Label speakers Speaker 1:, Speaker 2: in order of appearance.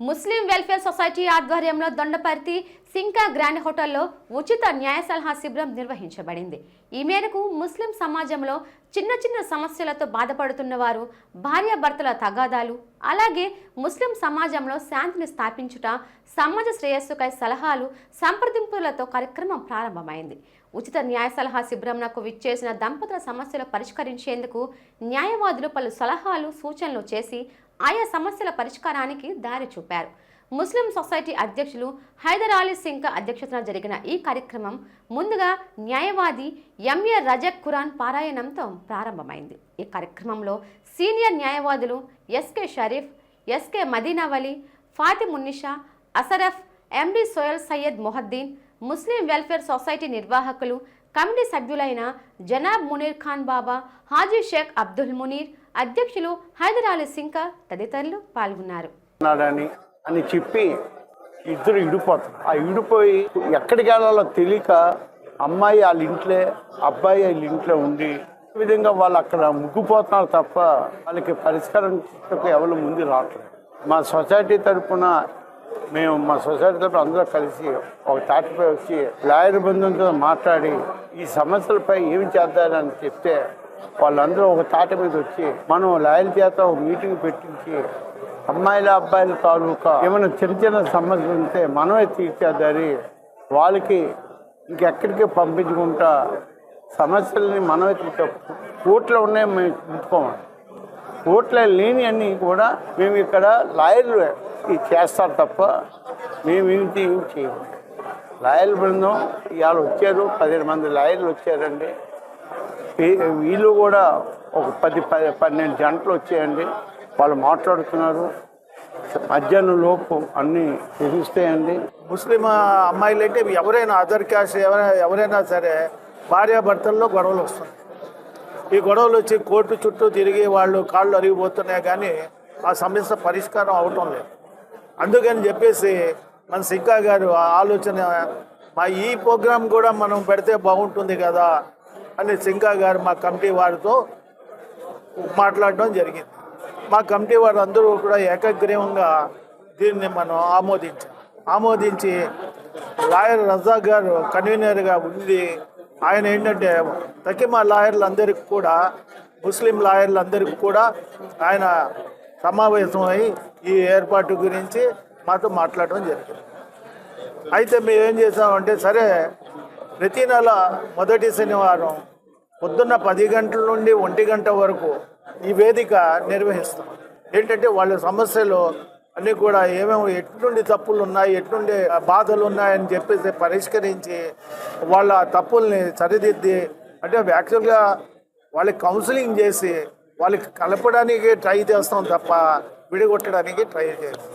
Speaker 1: ముస్లిం welfare society ఆధ్వర్యంలో Dondaparthy Simka grand హోటల్లో ఉచిత న్యాయ సలహా శిబిరం నిర్వహించబడింది. ఈ మేరకు ముస్లిం సమాజంలో చిన్న చిన్న సమస్యలతో బాధపడుతున్న వారు భార్యాభర్తల తగాదాలు అలాగే ముస్లిం సమాజంలో శాంతిని స్థాపించుట సమాజ శ్రేయస్సుకై సలహాలు సంప్రదింపులతో కార్యక్రమం ప్రారంభమైంది. ఉచిత న్యాయ సలహా శిబిరంకు విచ్చేసిన దంపతుల సమస్యలు పరిష్కరించేందుకు న్యాయవాదులు పలు సలహాలు సూచనలు చేసి ఆయా సమస్యల పరిష్కారానికి దారి చూపారు. ముస్లిం సొసైటీ అధ్యక్షులు హైదర్ అలీ సింగ్ అధ్యక్షతన జరిగిన ఈ కార్యక్రమం ముందుగా న్యాయవాది ఎంఏ రజక్ ఖురాన్ పారాయణంతో ప్రారంభమైంది. ఈ కార్యక్రమంలో సీనియర్ న్యాయవాదులు SK Sharif SK Madeenavali Fathimunnisa Asaraf MD Soyal Syed Mohaddin Muslim welfare society నిర్వాహకులు కమిటీ సభ్యులైన జనాబ్ మునీర్ ఖాన్ బాబా హాజీ షేక్ అబ్దుల్ మునీర్ అధ్యక్షులు హైదర్ అలీ సింకా తదితరులు పాల్గొన్నారు.
Speaker 2: అని చెప్పి ఇద్దరు ఇడిపోతారు ఆ ఇడిపోయి ఎక్కడికి వెళ్ళాలో తెలియక అమ్మాయి వాళ్ళ ఇంట్లో అబ్బాయి వాళ్ళ ఇంట్లో ఉండి ఈ విధంగా వాళ్ళు అక్కడ ముగ్గిపోతున్నారు తప్ప వాళ్ళకి పరిష్కారం ఎవరు ముందు రావట్లేదు. మా సొసైటీ తరఫున మేము మా సొసైటీ తరఫున అందరూ కలిసి ఒక తాటిపై వచ్చి లాయర్ బృందంతో మాట్లాడి ఈ సమస్యలపై ఏమి చేద్దారని చెప్తే వాళ్ళందరూ ఒక తాట మీద వచ్చి మనం లాయర్ చేత ఒక మీటింగ్ పెట్టించి అమ్మాయిల అబ్బాయిల తాలూకా ఏమైనా చిన్న చిన్న సమస్యలు ఉంటే మనమే తీర్చేద్దని వాళ్ళకి ఇంకెక్కడికి పంపించుకుంటా సమస్యల్ని మనమే తీర్చే కోర్టులో ఉన్నాయి మేము చూసుకోమండి కోట్ల లేని అన్నీ కూడా మేము ఇక్కడ లాయర్లు చేస్తారు తప్ప మేము ఏంటి ఏం చేయము లాయర్ల బృందం ఇవాళ వచ్చారు పదిహేను మంది లాయర్లు వచ్చారండి. వీళ్ళు కూడా ఒక పది పది పన్నెండు గంటలు వచ్చాయండి. వాళ్ళు మాట్లాడుతున్నారు. మధ్యాహ్నం లోపు అన్నీ తెలుస్తాయండి.
Speaker 3: ముస్లిం అమ్మాయిలు అంటే ఎవరైనా అదర్ క్యాస్ట్ ఎవరైనా ఎవరైనా సరే భార్యాభర్తల్లో గొడవలు వస్తున్నాయి. ఈ గొడవలు వచ్చి కోర్టు చుట్టూ తిరిగి వాళ్ళు కాళ్ళు అరిగిపోతున్నాయి కానీ ఆ సమస్య పరిష్కారం అవటం లేదు. అందుకని చెప్పేసి మన సింకా గారు ఆ ఆలోచన మా ఈ ప్రోగ్రాం కూడా మనం పెడితే బాగుంటుంది కదా అని సింకా గారు మా కమిటీ వారితో మాట్లాడడం జరిగింది. మా కమిటీ వారు అందరూ కూడా ఏకగ్రీవంగా దీన్ని మనం ఆమోదించాం. ఆమోదించి లాయర్ రజాక్ గారు కన్వీనర్గా ఉంది ఆయన ఏంటంటే తకిమా లాయర్లందరికీ కూడా ముస్లిం లాయర్లందరికీ కూడా ఆయన సమావేశమై ఈ ఏర్పాటు గురించి మాతో మాట్లాడడం జరిగింది. అయితే మేము ఏం చేసామంటే సరే ప్రతి నెల మొదటి శనివారం పొద్దున్న పది గంటల నుండి ఒంటి గంట వరకు ఈ వేదిక నిర్వహిస్తాం. ఏంటంటే వాళ్ళ సమస్యలు అన్నీ కూడా ఏమేమి ఎట్లుండి తప్పులు ఉన్నాయి ఎట్లుండి బాధలు ఉన్నాయని చెప్పేసి పరిష్కరించి వాళ్ళ తప్పుల్ని సరిదిద్ది అంటే యాక్చువల్గా వాళ్ళకి కౌన్సిలింగ్ చేసి వాళ్ళకి కలపడానికి ట్రై చేస్తాం తప్ప విడగొట్టడానికి ట్రై చేస్తాం